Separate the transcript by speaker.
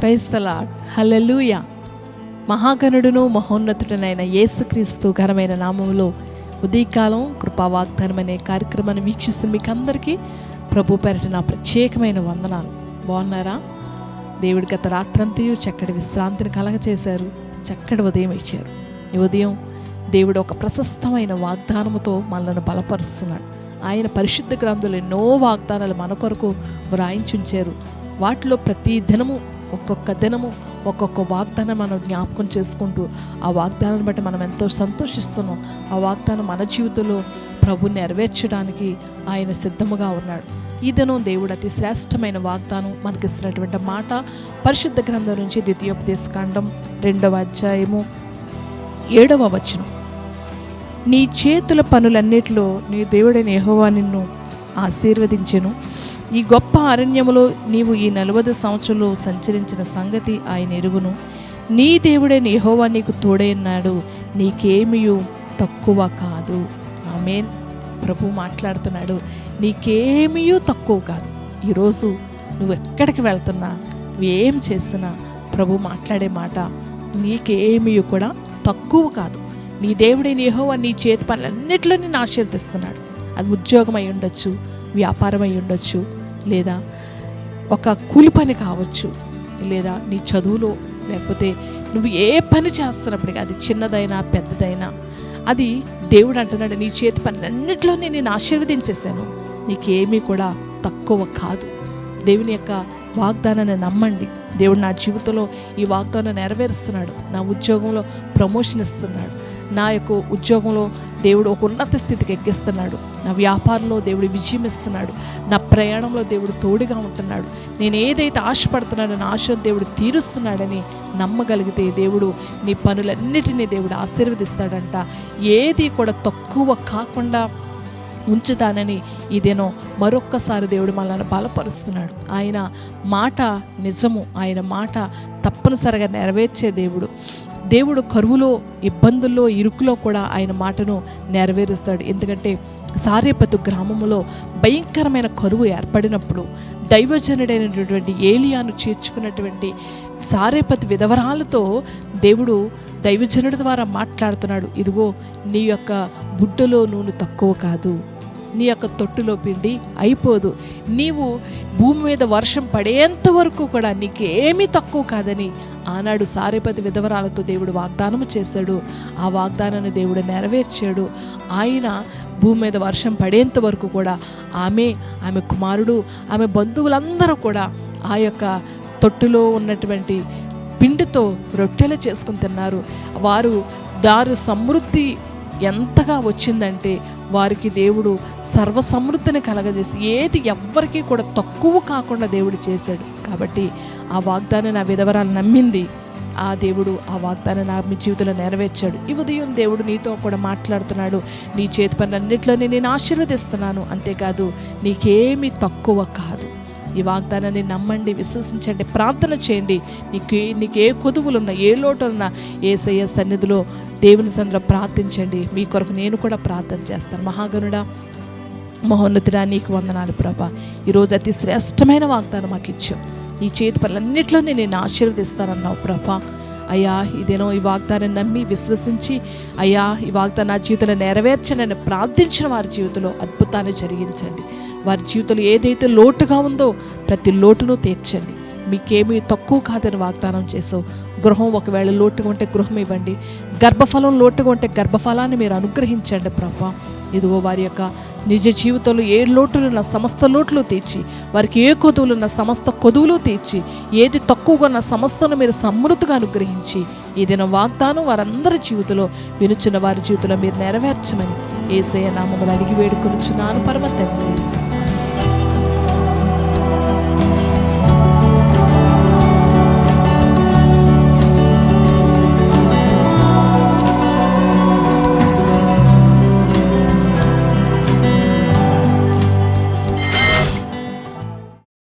Speaker 1: క్రైస్తలాడ్ హలలుయ మహాగణుడును మహోన్నతుడనైన యేసుక్రీస్తు ఘనమైన నామంలో ఉదయకాలం కృపావాగ్దానం అనే కార్యక్రమాన్ని వీక్షిస్తున్న మీకు అందరికీ ప్రభు పేరిట నా ప్రత్యేకమైన వందనాలు. బాగున్నారా? దేవుడి గత రాత్రంతయు చక్కటి విశ్రాంతిని కలగచేశారు. చక్కటి ఉదయం ఇచ్చారు. ఈ ఉదయం దేవుడు ఒక ప్రశస్తమైన వాగ్దానముతో మనల్ని బలపరుస్తున్నాడు. ఆయన పరిశుద్ధ గ్రంథంలో ఎన్నో వాగ్దానాలు మన కొరకు వ్రాయించుంచారు. వాటిలో ప్రతి దినము ఒక్కొక్క దినము ఒక్కొక్క వాగ్దానం మనం జ్ఞాపకం చేసుకుంటూ ఆ వాగ్దానాన్ని బట్టి మనం ఎంతో సంతోషిస్తున్నాం. ఆ వాగ్దానం మన జీవితంలో ప్రభు నెరవేర్చడానికి ఆయన సిద్ధముగా ఉన్నాడు. ఈ దినం దేవుడు అతి శ్రేష్టమైన వాగ్దానం మనకిస్తున్నటువంటి మాట. పరిశుద్ధ గ్రంథం నుంచి ద్వితీయోపదేశ కాండం రెండవ అధ్యాయము ఏడవ వచనం. నీ చేతుల పనులన్నిటిలో నీ దేవుడైన యహోవా నిన్ను ఆశీర్వదించెను. ఈ గొప్ప అరణ్యములో నీవు ఈ నలభై సంవత్సరంలో సంచరించిన సంగతి ఆయన ఎరుగును. నీ దేవుడే నీహోవా నీకు తోడైనాడు నీకేమియు తక్కువ కాదు. ఆమెన్. ప్రభు మాట్లాడుతున్నాడు. నీకేమీ తక్కువ కాదు. ఈరోజు నువ్వు ఎక్కడికి వెళ్తున్నా నువ్వు ఏం చేసినా ప్రభు మాట్లాడే మాట నీకేమీ కూడా తక్కువ కాదు. నీ దేవుడే నీహోవా నీ చేతి పనులన్నిటిలో నేను ఆశీర్దిస్తున్నాడు అది ఉద్యోగం అయి ఉండొచ్చు వ్యాపారం అయి ఉండొచ్చు లేదా ఒక కూలి పని కావచ్చు లేదా నీ చదువులో లేకపోతే నువ్వు ఏ పని చేస్తున్నప్పటికీ అది చిన్నదైనా పెద్దదైనా అది దేవుడు అంటున్నాడు నీ చేతి పని అన్నింటిలోనే నేను ఆశీర్వదించేశాను. నీకేమీ కూడా తక్కువ కాదు. దేవుని యొక్క వాగ్దానాన్ని నమ్మండి. దేవుడు నా జీవితంలో ఈ వాగ్దానం నెరవేరుస్తున్నాడు. నా ఉద్యోగంలో ప్రమోషన్ ఇస్తున్నాడు. నా యొక్క ఉద్యోగంలో దేవుడు ఒక ఉన్నత స్థితికి ఎక్కిస్తున్నాడు. నా వ్యాపారంలో దేవుడు విజయం ఇస్తున్నాడు. నా ప్రయాణంలో దేవుడు తోడుగా ఉంటున్నాడు. నేను ఏదైతే ఆశపడుతున్నానో నా ఆశను దేవుడు తీరుస్తున్నాడని నమ్మగలిగితే దేవుడు నీ పనులన్నిటినీ దేవుడు ఆశీర్వదిస్తాడంట. ఏది కూడా తక్కువ కాకుండా ఉంచుతానని ఇదేనో మరొక్కసారి దేవుడు మనల్ని బలపరుస్తున్నాడు. ఆయన మాట నిజము. ఆయన మాట తప్పనిసరిగా నెరవేర్చే దేవుడు. దేవుడు కరువులో ఇబ్బందుల్లో ఇరుకులో కూడా ఆయన మాటను నెరవేరుస్తాడు. ఎందుకంటే సారేపతు గ్రామంలో భయంకరమైన కరువు ఏర్పడినప్పుడు దైవజనుడైనటువంటి ఏలియాను చేర్చుకున్నటువంటి సారేపతి విధవరాలతో దేవుడు దైవజనుడి ద్వారా మాట్లాడుతున్నాడు. ఇదిగో నీ యొక్క బుడ్డలో నూనె తక్కువ కాదు. నీ యొక్క తొట్టులో పిండి అయిపోదు. నీవు భూమి మీద వర్షం పడేంత వరకు కూడా నీకేమీ తక్కువ కాదని ఆనాడు సారేపతి విధవరాలతో దేవుడు వాగ్దానం చేశాడు. ఆ వాగ్దానాన్ని దేవుడు నెరవేర్చాడు. ఆయన భూమి మీద వర్షం పడేంత వరకు కూడా ఆమె ఆమె కుమారుడు ఆమె బంధువులందరూ కూడా ఆ యొక్క తొట్టులో ఉన్నటువంటి పిండితో రొట్టెలు చేసుకుని తిన్నారు. వారు దారు సమృద్ధి ఎంతగా వచ్చిందంటే వారికి దేవుడు సర్వ సమృద్ధిని కలగజేసి ఏది ఎవ్వరికీ కూడా తక్కువ కాకుండా దేవుడు చేశాడు. కాబట్టి ఆ వాగ్దానం నా విధవరాలు నమ్మింది. ఆ దేవుడు ఆ వాగ్దానం నా మీ జీవితంలో నెరవేర్చాడు. ఈ ఉదయం దేవుడు నీతో కూడా మాట్లాడుతున్నాడు. నీ చేతి పనులన్నింటిలోనే నేను ఆశీర్వదిస్తున్నాను. అంతేకాదు నీకేమీ తక్కువ కాదు. ఈ వాగ్దానాన్ని నమ్మండి విశ్వసించండి ప్రార్థన చేయండి. నీకు నీకు ఏ కొదువులున్నా ఏ లోటున్నా ఏసయ్య సన్నిధిలో దేవుని సందులో ప్రార్థించండి. మీ కొరకు నేను కూడా ప్రార్థన చేస్తాను. మహాగనుడా మహోన్నతుడా నీకు వందనాలు ప్రభా. ఈరోజు అతి శ్రేష్టమైన వాగ్దానం మాకు ఇచ్చావు. ఈ చేతి పనులన్నింటిలోనే నేను ఆశీర్వదిస్తానన్నావు ప్రభా. అయ్యా ఇదేనో ఈ వాగ్దానం నమ్మి విశ్వసించి అయ్యా ఈ వాగ్దానం నా జీవితంలో నెరవేర్చనని ప్రార్థించిన వారి జీవితంలో అద్భుతాన్ని జరిగించండి. వారి జీవితంలో ఏదైతే లోటుగా ఉందో ప్రతి లోటును తీర్చండి. మీకేమీ తక్కువ కాదని వాగ్దానం చేసావు గృహం ఒకవేళ లోటుగా ఉంటే గృహం ఇవ్వండి. గర్భఫలం లోటుగా ఉంటే గర్భఫలాన్ని మీరు అనుగ్రహించండి ప్రభా. ఇదిగో వారి యొక్క నిజ జీవితంలో ఏ లోటులు ఉన్న సమస్త లోట్లు తీర్చి వారికి ఏ కొదువులు ఉన్న సమస్త కొదువులు తీర్చి ఏది తక్కువగా ఉన్న సమస్తను మీరు సమృద్ధిగా అనుగ్రహించి ఏదైనా వాగ్దానం వారందరి జీవితంలో వినుచున్న వారి జీవితంలో మీరు నెరవేర్చమని ఏసయ నామములు అడిగి వేడుకొనుచున్నాను. పరమ తండ్రి.